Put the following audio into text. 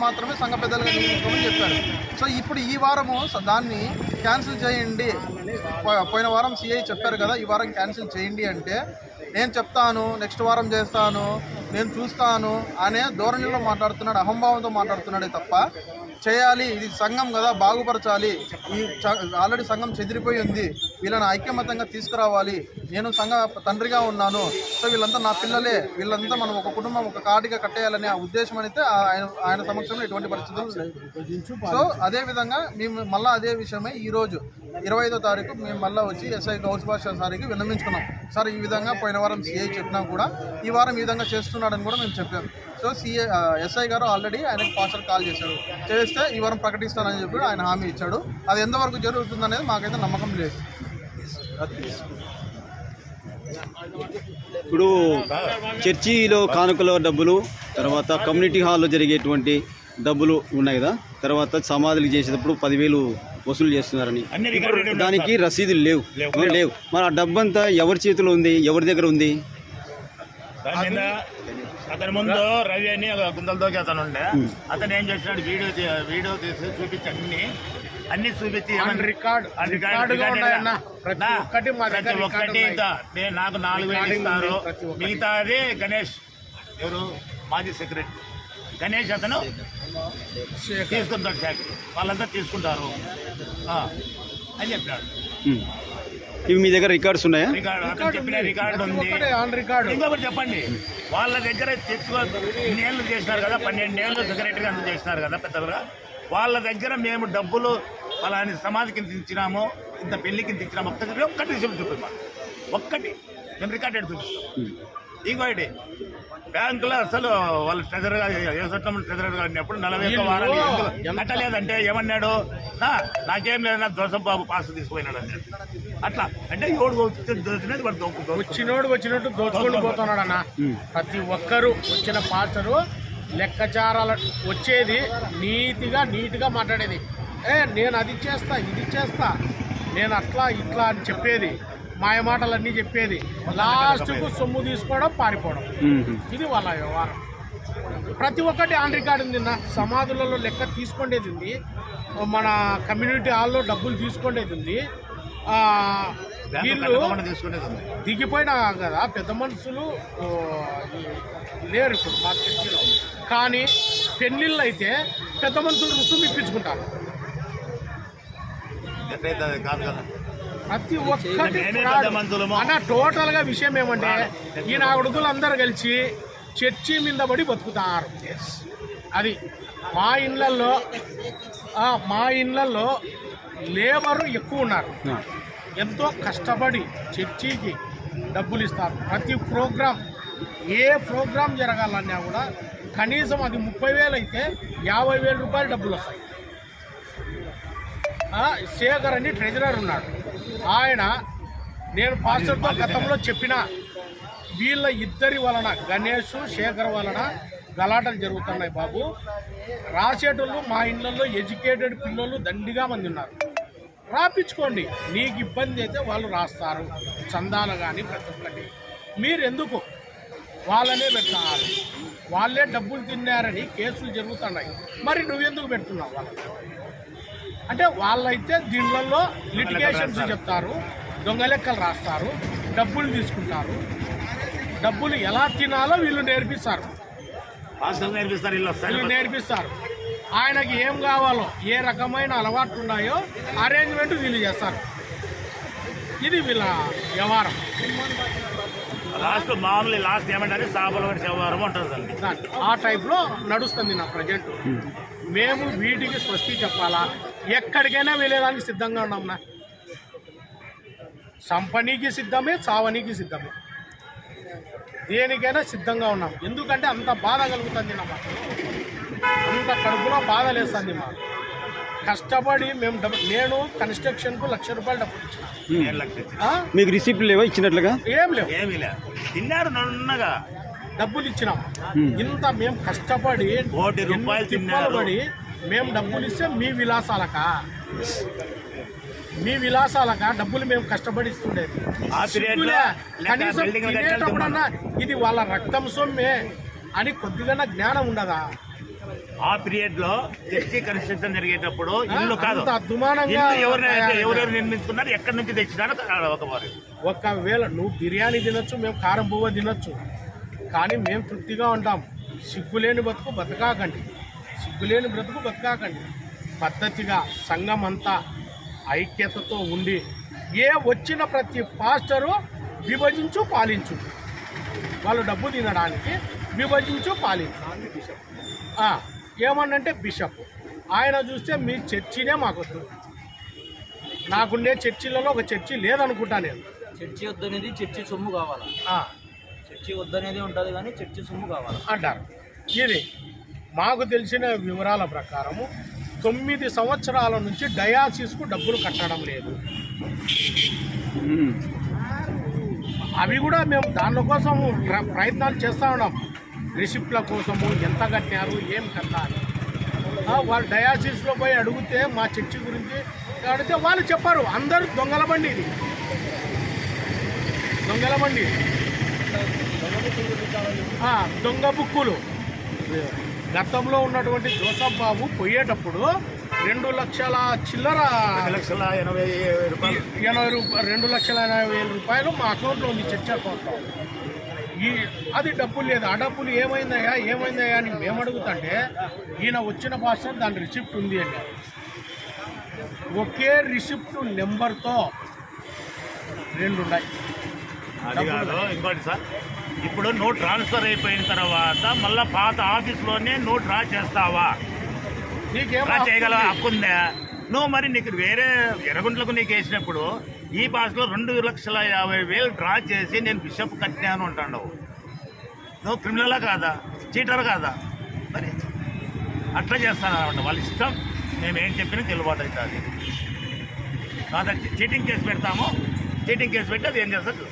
మాత్రమే సంఘ పెద్దలుగా నియమించుకోమని చెప్పారు. సో ఇప్పుడు ఈ వారము దాన్ని క్యాన్సిల్ చేయండి. పో- పోయిన వారం సిఐ చెప్పారు కదా ఈ వారం క్యాన్సిల్ చేయండి అంటే నేను చెప్తాను నెక్స్ట్ వారం చేస్తాను నేను చూస్తాను అనే ధోరణిలో మాట్లాడుతున్నాడు అహంభావంతో మాట్లాడుతున్నాడే తప్ప చేయాలి ఇది సంఘం కదా బాగుపరచాలి. ఈ ఆల్రెడీ సంఘం చెదిరిపోయి ఉంది. వీళ్ళని ఐక్యమతంగా తీసుకురావాలి. నేను సంఘ తండ్రిగా ఉన్నాను. సో వీళ్ళంతా నా పిల్లలే. వీళ్ళంతా మనం ఒక కుటుంబం ఒక కాటిగా కట్టేయాలనే ఆ ఉద్దేశం అయితే ఆయన ఆయన సమక్షంలో ఎటువంటి పరిస్థితులు లేవు. సో అదే విధంగా మేము మళ్ళీ అదే విషయమై ఈ రోజు ఇరవై ఐదో తారీఖు మేము మళ్ళీ వచ్చి ఎస్ఐ గౌస్ భాష సారికి విన్నమించుకున్నాం సార్ ఈ విధంగా పోయిన వారం సిఐ చెప్పినా కూడా ఈ వారం ఈ విధంగా చేస్తున్నాడని కూడా మేము చెప్పాం. So CI SI garu already ఆయనకు పాస్టర్ కాల్ చేశాడు. చేస్తే ఈ వారం ప్రకటిస్తానని చెప్పి ఆయన హామీ ఇచ్చాడు. అది ఎంతవరకు జరుగుతుందనేది మాకైతే నమ్మకం లేదు. ఇప్పుడు చర్చిలో కానుకల డబ్బులు తర్వాత కమ్యూనిటీ హాల్లో జరిగేటువంటి డబ్బులు ఉన్నాయి కదా తర్వాత సమాధులు చేసేటప్పుడు పదివేలు వసూలు చేస్తున్నారని. ఇప్పుడు దానికి రసీదులు లేవు. లేవు. మరి ఆ డబ్బంతా ఎవరి చేతిలో ఉంది? ఎవరి దగ్గర ఉంది? దాని మీద అతని ముందు రవి అని ఒక గుంతలతోకి అతను ఉండే. అతను ఏం చేసినాడు వీడియో వీడియో తీసి చూపించి అన్ని అన్ని చూపించి రికార్డ్. ప్రతి ఒక్కటి. నేను నాకు నాలుగు వేలు ఇస్తారు. మిగతాది గణేష్. ఎవరు? మాజీ సెక్రటరీ. గణేష్ అతను తీసుకుంటాడు శాఖ వాళ్ళంతా తీసుకుంటారు. ఆ, అని చెప్పినాడు. ఉమ్. ఇవి మీ దగ్గర రికార్డ్స్ ఉన్నాయా? రికార్డు అతను చెప్పిన రికార్డు ఉంది. ఇంకొకటి చెప్పండి. వాళ్ళ దగ్గర తెచ్చుకో ఇన్నేళ్ళు చేసినారు కదా పన్నెండు ఏళ్ళు సెక్రటరీ అంత చేసినారు కదా పెద్దలుగా వాళ్ళ దగ్గర మేము డబ్బులు వాళ్ళని సమాధి కింద ఇచ్చినాము ఇంత పెళ్ళి కింద ఇచ్చినాము ఒక్కటి ఒక్కటి రిసిప్ట్ చూపిమ్మా. ఒక్కటి. మేము రికార్డెడ్ చూపిస్తాం. ఇంకోటి బ్యాంకులో అసలు వాళ్ళు ట్రెజర్ వేసటం ట్రెజరర్ గారినప్పుడు నలభై ఒక్క వారాలు కట్టలేదంటే ఏమన్నాడు? "నా, నాకేం లేదన్నా జోసఫ్ బాబు పాస్ తీసుకుపోయినాడు అన్నాడు అట్లా. అంటే ఎవడు దోచినది వాడు. వచ్చినోడు వచ్చినట్టు దోచుకొని పోతున్నాడు అన్న ప్రతి ఒక్కరు వచ్చిన పాస్టరు లెక్కచారాల వచ్చేది నీతిగా నీట్గా మాట్లాడేది. ఏ నేను అది చేస్తా ఇది చేస్తా నేను అట్లా ఇట్లా అని చెప్పేది. మాయ మాటలన్నీ చెప్పేది. లాస్ట్కు సొమ్ము తీసుకోవడం పారిపోవడం. ఇది వాళ్ళ వ్యవహారం. ప్రతి ఒక్కటి ఆన్ రికార్డు ఉంది నా సమాధులలో లెక్క తీసుకునేది ఉంది. మన కమ్యూనిటీ హాల్లో డబ్బులు తీసుకునేది ఉంది. వీళ్ళు దిగిపోయినా కదా పెద్ద మనుషులు ఈ- లేరు ఇప్పుడు మా చర్చిలో. కానీ పెళ్ళిళ్ళు అయితే పెద్ద మనుషులు రుసుము ఇప్పించుకుంటారు. ప్రతి ఒక్కటి. అన్న టోటల్గా విషయం ఏమంటే ఈయన ఉడుకులు అందరు కలిసి చర్చి మీద పడి బతుకుతారు. అది మా ఇళ్ళల్లో మా ఇళ్ళల్లో లేబరు ఎక్కువ ఉన్నారు. ఎంతో కష్టపడి చర్చికి డబ్బులు ఇస్తారు. ప్రతి ప్రోగ్రాం ఏ ప్రోగ్రాం జరగాలన్నా కూడా కనీసం అది ముప్పై వేలు అయితే యాభై వేల రూపాయలు డబ్బులు వస్తాయి. శేఖర్ అని ట్రెజరర్ ఉన్నాడు. ఆయన నేను పాస్టర్తో గతంలో చెప్పిన వీళ్ళ ఇద్దరి వలన గణేష్ శేఖర్ వలన గలాటలు జరుగుతున్నాయి బాబు. రాసేటోళ్ళు మా ఇళ్ళల్లో ఎడ్యుకేటెడ్ పిల్లలు దండిగా మంది ఉన్నారు. రాపించుకోండి. నీకు ఇబ్బంది అయితే వాళ్ళు రాస్తారు. చందాలు కానీ ప్రతి ఒక్కటి. మీరు ఎందుకు వాళ్ళనే పెడతారు. వాళ్ళే డబ్బులు తిన్నారని కేసులు జరుగుతున్నాయి. మరి నువ్వెందుకు పెడుతున్నావు వాళ్ళకి అంటే వాళ్ళైతే దీనిలలో లిటిగేషన్స్ చెప్తారు. దొంగ లెక్కలు రాస్తారు. డబ్బులు తీసుకుంటారు. డబ్బులు ఎలా తినాలో వీళ్ళు నేర్పిస్తారు. పాస్టర్ నేర్పిస్తారు వీళ్ళు నేర్పిస్తారు. ఆయనకి ఏం కావాలో ఏ రకమైన అలవాట్లు ఉన్నాయో అరేంజ్మెంట్ వీళ్ళు చేస్తారు. ఇది వీళ్ళ వ్యవహారం. లాస్ట్ మామూలు లాస్ట్ ఏమంటారు? వాడి వ్యవహారం ఉంటుంది ఆ టైప్లో నడుస్తుంది నా ప్రజెంట్. మేము వీటికి స్వస్తి చెప్పాలా? ఎక్కడికైనా వెళ్ళేదానికి సిద్ధంగా ఉన్నాంనా సంపనీకి సిద్ధమే చావనీకి సిద్ధమే. దేనికైనా సిద్ధంగా ఉన్నాం. ఎందుకంటే అంత బాధ కలుగుతుంది నా మాకు అంత కడుపులో బాధ లేస్తుంది మాకు. కష్టపడి మేము డబ్బు నేను కన్స్ట్రక్షన్కు లక్ష రూపాయలు డబ్బులు ఇచ్చిన? మీకు రిసిప్ట్ లేవా ఇచ్చినట్లుగా? ఏం లేవు. ఏమీ తిన్నారు నన్నగా. డబ్బులు ఇచ్చినాం. ఇంత మేము కష్టపడి కోటి రూపాయలు తిన్నారు. పడి మేము డబ్బులు ఇస్తే మీ విలాసాలకా? మీ విలాసాలకా డబ్బులు మేము కష్టపడి ఇస్తుండేది కనీసం తినేటప్పుడన్నా ఇది వాళ్ళ రక్తం సొమ్మే అని కొద్దిగా జ్ఞానం ఉండదా? ఆ పీరియడ్లో చర్చి కన్స్ట్రక్షన్ జరిగేటప్పుడు ఇల్లు కాదు. ఎవరెవరు నిర్మించుకున్నారు ఎక్కడి నుంచి తెచ్చినారో ఒక ఒకవేళ నువ్వు బిర్యానీ తినొచ్చు మేము కారం పువ్వ తినొచ్చు. కానీ మేము తృప్తిగా ఉంటాం. సిగ్గులేని బతుకు బతకాకండి. సిగ్గులేని బ్రతుకు బతకాకండి. పద్ధతిగా సంఘం అంతా ఐక్యతతో ఉండి ఏ వచ్చిన ప్రతి పాస్టరు విభజించు పాలించు. వాళ్ళు డబ్బు తినడానికి విభజించు పాలించు. ఏమన్నంటే బిషప్. ఆయన చూస్తే మీ చర్చినే మాకొద్దు. నాకుండే చర్చిలలో ఒక చర్చి లేదనుకుంటా నేను. చర్చి వద్దనేది చర్చి సొమ్ము కావాలా? చర్చి వద్దనేది ఉంటుంది కానీ చర్చి సొమ్ము కావాలా? అంటారు. ఇది మాకు తెలిసిన వివరాల ప్రకారము తొమ్మిది సంవత్సరాల నుంచి డయాసిస్కు డబ్బులు కట్టడం లేదు. అవి కూడా మేము దానికోసం ప్రయత్నాలు చేస్తూ ఉన్నాం. రిసిప్ట్ల కోసము ఎంత కట్టారు ఏం కట్టాలి. వాళ్ళు డయాసిస్లో పోయి అడిగితే మా చర్చి గురించి అడిగితే వాళ్ళు చెప్పారు. అందరూ దొంగల బండి ఇది. దొంగల బండి ఆ, దొంగ బుక్కులు. గతంలో ఉన్నటువంటి జోసఫ్ బాబు పోయేటప్పుడు రెండు లక్షల చిల్లర లక్షల ఎనభై రూపాయలు. ఎనభై రూపాయలు రెండు లక్షల ఎనభై వేల రూపాయలు మా అకౌంట్లో ఉంది చర్చ అకౌంట్లో. ఈ అది డబ్బులు లేదు. ఆ డబ్బులు ఏమైందయ్యా ఏమైందయ్యా అని మేము అడుగుతుంటే ఈయన వచ్చిన భాష దాని రిసిప్ట్ ఉంది అండి. ఒకే రిసిప్ట్ నెంబర్తో రెండు ఉన్నాయి. ఇంకోటి సార్. ఇప్పుడు నువ్వు ట్రాన్స్ఫర్ అయిపోయిన తర్వాత మళ్ళీ పాత ఆఫీస్లోనే నువ్వు డ్రా చేస్తావా? నీకేం డ్రా చేయగల హక్కు ఉందా నువ్వు మరి నీకు వేరే ఎర్రగుంట్లకు నీకు వేసినప్పుడు ఈ భాషలో రెండు లక్షల యాభై వేలు డ్రా చేసి నేను బిషప్ కట్టినాను అంటాడు నువ్వు క్రిమినలా కాదా? చీటర్ కాదా? మరి అట్లా చేస్తానన్నమాట వాళ్ళ ఇష్టం. మేము ఏం చెప్పినా చెల్లుబాటు అవుతుంది. కాదా? చీటింగ్ కేసు పెడతాము. చీటింగ్ కేసు పెట్టి అది ఏం చేస్తారు